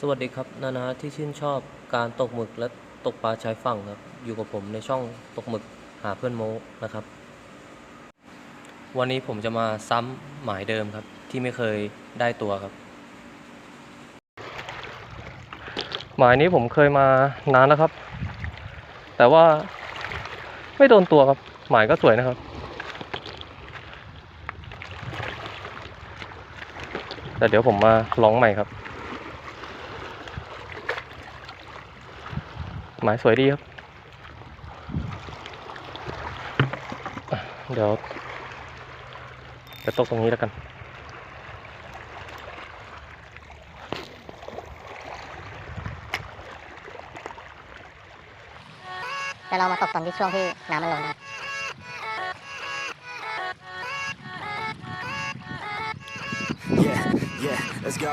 สวัสดีครับนานาที่ชื่นชอบการตกหมึกและตกปลาชายฝั่งครับ อยู่กับผมในช่องตกหมึกหาเพื่อนโมนะครับ วันนี้ผมจะมาซ้ำหมายเดิมครับ ที่ไม่เคยได้ตัวครับ หมายนี้ผมเคยมานานแล้วครับ แต่ว่าไม่โดนตัวครับ หมายก็สวยนะครับ แต่เดี๋ยวผมมาลองใหม่ครับ หมายสวยดีครับอะเดี๋ยวจะตกตรงนี้แล้วกัน แต่เรามาตกตอนที่ช่วงที่น้ำมันลงนะ Yeah, yeah, let's go.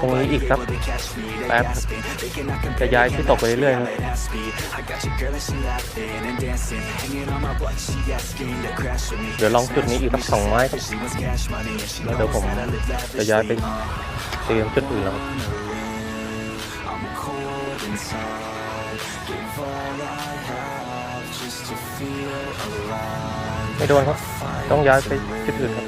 ตรงนี้อีกครับแป๊บจะย้ายที่ตกไปเรื่อยๆเดี๋ยวลองจุดนี้อีกสักสองไม้แล้วเดี๋ยวผมจะย้ายไปเตรียมจุดอื่นแล้วไม่โดนครับ ต้องย้ายไปจุดอื่นครับ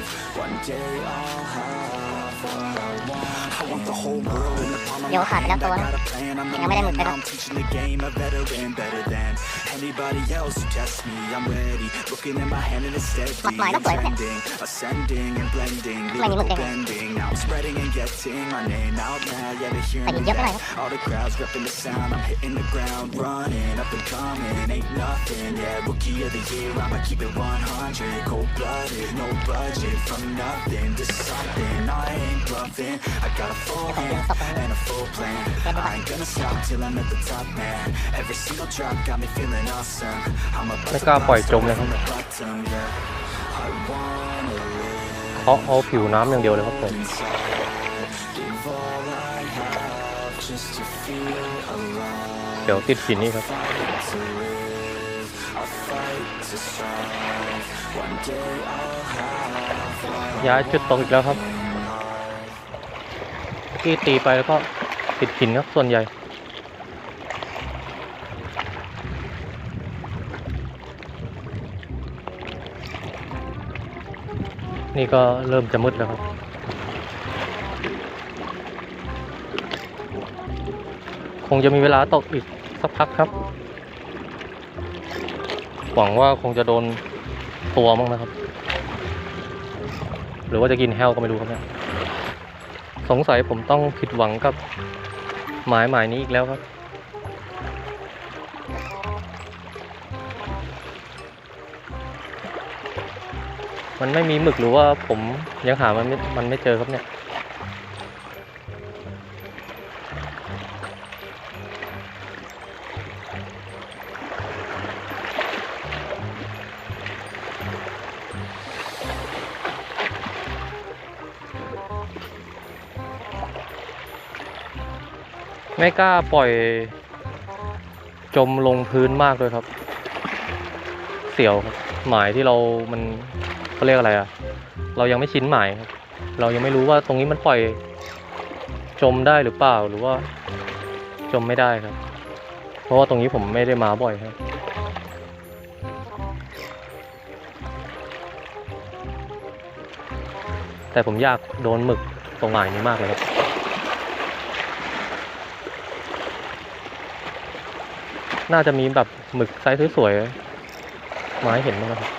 I fight to strive. One day I'll have what I want. I want the whole world in the palm of เดี๋ยว my ขาดไป hand. แล้ว I ตัว got a plan. I'm ยังไม่ได้หมึก leading. เลยครับ I'm teaching the game. A veteran, better than anybody else who tests me. I'm ready. Looking at my hand and it's steady. หมักหมายแล้ว I'm สวยเนี่ย trending, ascending and blending. ทำไมนี่หมึก Lyrical แดง bending. Now I'm spreading and getting my name out now. Yeah, they hear ใส่ me. ดินเยอะไปหน่อย yeah. ครับ All the crowds repping the sound. I'm hitting the ground, running up and coming. Ain't nothing. Yeah, rookie of the year. I'ma keep it 100. Cold blooded, no budget. From nothing to something. I ain't bluffing. I got a full hand and a full plan. I ain't gonna stop till I'm at the top, man. Every single drop got me feeling awesome. I'm about ไม่ to กล้าปล่อย blast จมเลยครับ from the bottom, yeah. I wanna live เพราะเอาผิวน้ำอย่างเดียวเลยครับผม inside. Give all I have just to feel alive. เดี๋ยวติดหินนี่ครับ Fight ย้ายจุดตกอีกแล้วครับ want. เมื่ตีไปแล้วก็ติดหินครับส่วนใหญ่ นี่ก็เริ่มจะมืดแล้วครับคงจะมีเวลาตกอีกสักพักครับ หวังว่าคงจะโดนตัวมั้งนะครับ หรือว่าจะกินแห้วก็ไม่รู้ครับเนี่ยสงสัยผมต้องผิดหวังกับหมายหมายนี้อีกแล้วครับมันไม่มีหมึกหรือว่าผมยังหามันไม่มันไม่เจอครับเนี่ย ไม่กล้าปล่อยจมลงพื้นมากด้วยครับ เสียวครับหมายที่เรา มันเขาเรียกอะไรอะเรายังไม่ชินหมายครับ เรายังไม่รู้ว่าตรงนี้มันปล่อยจมได้หรือเปล่า หรือว่าจมไม่ได้ครับ เพราะว่าตรงนี้ผมไม่ได้มาบ่อยครับ แต่ผมอยากโดนหมึกตรงหมายนี้มากเลยครับ น่าจะมีแบบหมึกไซส์สวยๆมาให้เห็นบ้างนะครับ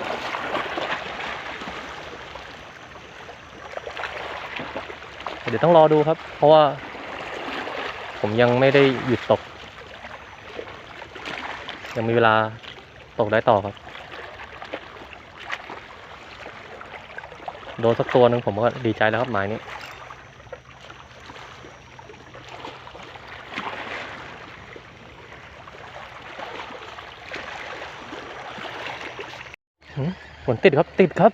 เดี๋ยวต้องรอดูครับ เพราะว่า ผมยังไม่ได้หยุดตก ยังมีเวลาตกได้ต่อครับ โดนสักตัวหนึ่งผมก็ดีใจแล้วครับหมายนี้ ฝนติดครับติดครับ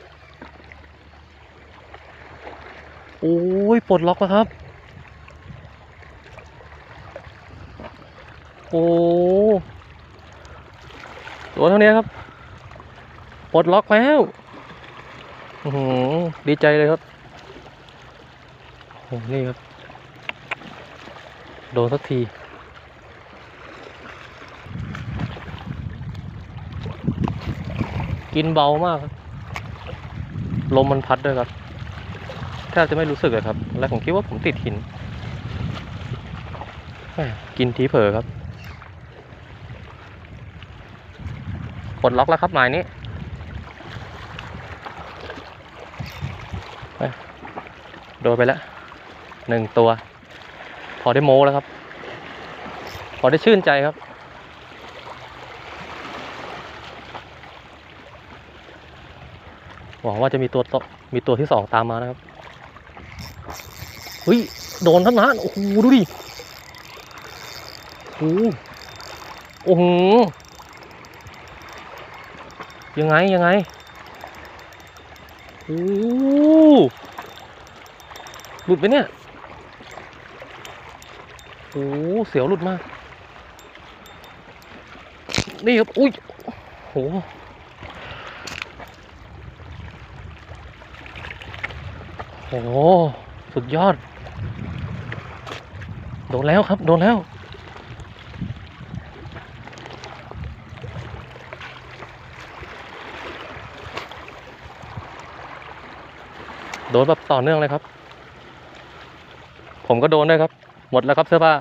โอ้ยปลดล็อกแล้วครับ โอ้ตัวเท่านี้ครับ ปลดล็อกแล้วหือดีใจเลยครับโอ้นี่ครับ โดนสักที กินเบามากครับลมมันพัดด้วยครับแทบจะไม่รู้สึกเลยครับ และผมคิดว่าผมติดหิน กินทีเผลอครับกดล็อกแล้วครับหมายนี้ไปโดนไปแล้วหนึ่งตัว พอได้โม้แล้วครับ พอได้ชื่นใจครับ วังว่าจะมีตัวมีตัวที่สองตามมานะครับเฮ้ยโดนท่านนะโอ้โหดูดิโอ้โหโอ้โหยังไงยังไงโอ้โหหลุดไปเนี่ยโอ้เสียวหลุดมากนี่ครับอุ้ยโห โอ้โห สุดยอด โดนแล้วครับ โดนแล้ว โดนแบบต่อเนื่องเลยครับ ผมก็โดนด้วยครับ หมดแล้วครับเสื้อผ้า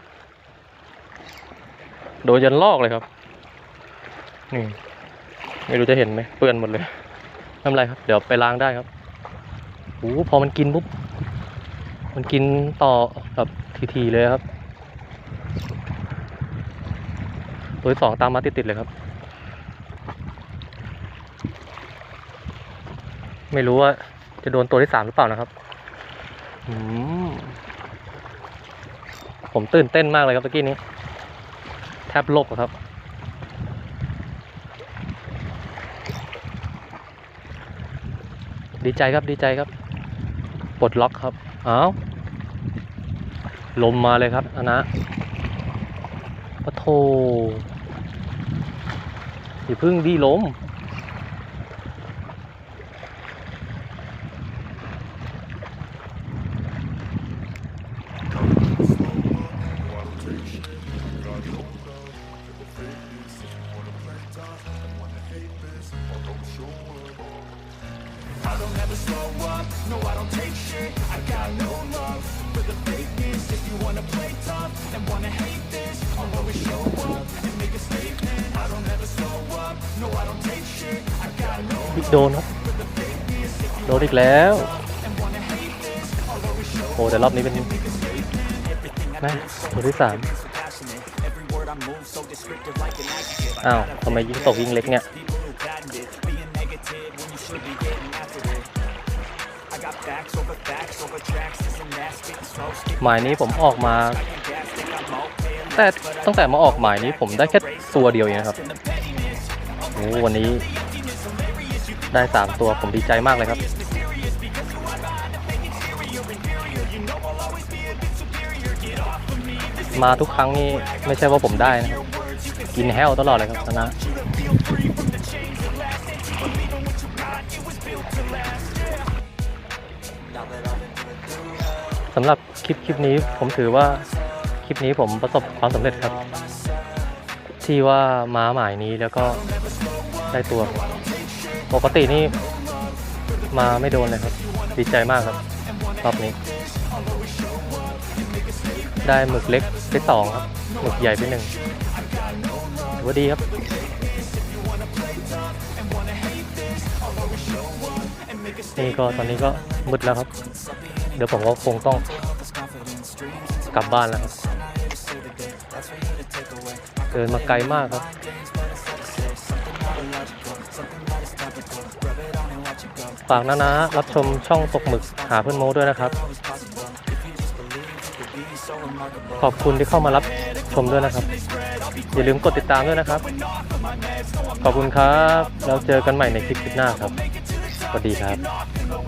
โดนยันลอกเลยครับ นี่ ไม่รู้จะเห็นไหมเปื้อนหมดเลยไม่เป็นไรครับ เดี๋ยวไปล้างได้ครับ โอ้โหพอมันกินปุ๊บ มันกินต่อแบบทีๆเลยครับ ตัวสองตามมาติดๆเลยครับ ไม่รู้ว่าจะโดนตัวที่สามหรือเปล่านะครับ ผมตื่นเต้นมากเลยครับตะกี้นี้ แทบโลกครับดีใจครับดีใจครับ ปลดล็อกครับอ้าวลมมาเลยครับอันนะปะโทอย่าพึ่งดีลม I don't ever slow up, no I don't take shit I got no love for the fakeness If you wanna play tough and wanna hate this I'll always show up and make a statement I don't ever slow up, no I don't take shit I got no โดนครับโดนอีกแล้วโอ้แต่รอบนี้เป็นแม่ตัวที่สามอ้าวทำไมยิงตกยิงเล็กเนี่ย หมายนี้ผมออกมา แต่ตั้งแต่มาออกหมายนี้ผมได้แค่ตัวเดียวเองครับโอ้วันนี้ได้สามตัวผมดีใจมากเลยครับ มาทุกครั้งนี่ไม่ใช่ว่าผมได้นะครับกินแฮวตลอดเลยครับนะ สำหรับคลิปคลิปนี้ผมถือว่าคลิปนี้ผมประสบความสำเร็จครับ ที่ว่าม้าหมายนี้แล้วก็ได้ตัว ปกตินี่มาไม่โดนเลยครับ ดีใจมากครับรอบนี้ ได้หมึกเล็กไปสองครับหมึกใหญ่ไปหนึ่งถือว่าดีครับนี่ก็ตอนนี้ก็มืดแล้วครับ เดี๋ยวผมก็คงต้องกลับบ้านแล้วครับเดินมาไกลมากครับฝากนะนะรับชมช่องตกหมึกหาเพื่อนโมด้วยนะครับ ขอบคุณที่เข้ามารับชมด้วยนะครับ อย่าลืมกดติดตามด้วยนะครับ ขอบคุณครับ แล้วเจอกันใหม่ในคลิปหน้าครับ สวัสดีครับ